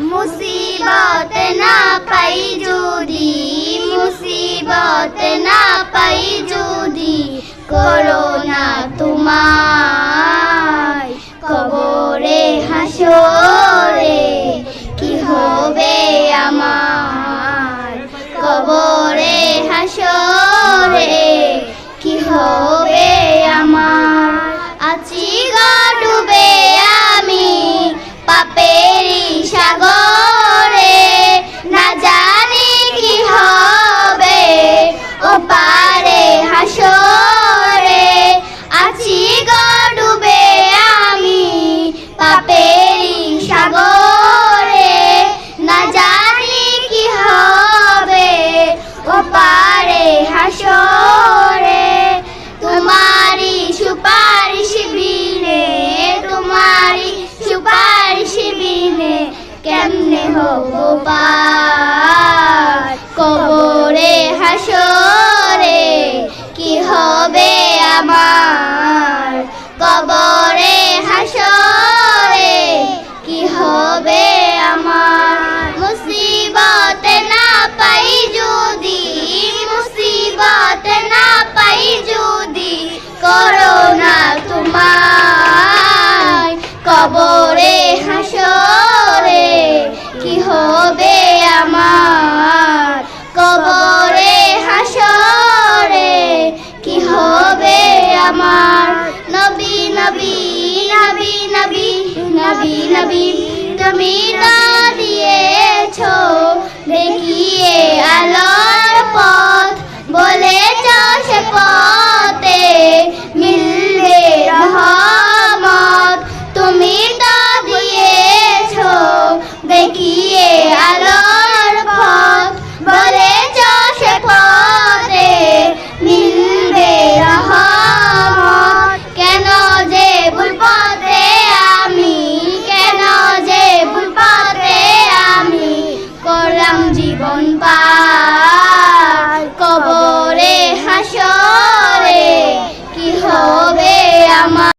মুসিবত না পাই যদি মুসিবত না পাই যদি করোনা হাসরে আছি গো ডুবে আমি পাপেরি সাগরে। না জানি কি হবে ও পারে হাসরে। তোমারি সুপারিশ বিনে তোমারি সুপারিশ বিনে কেমনে হব পার? নবী নবী নবী мама.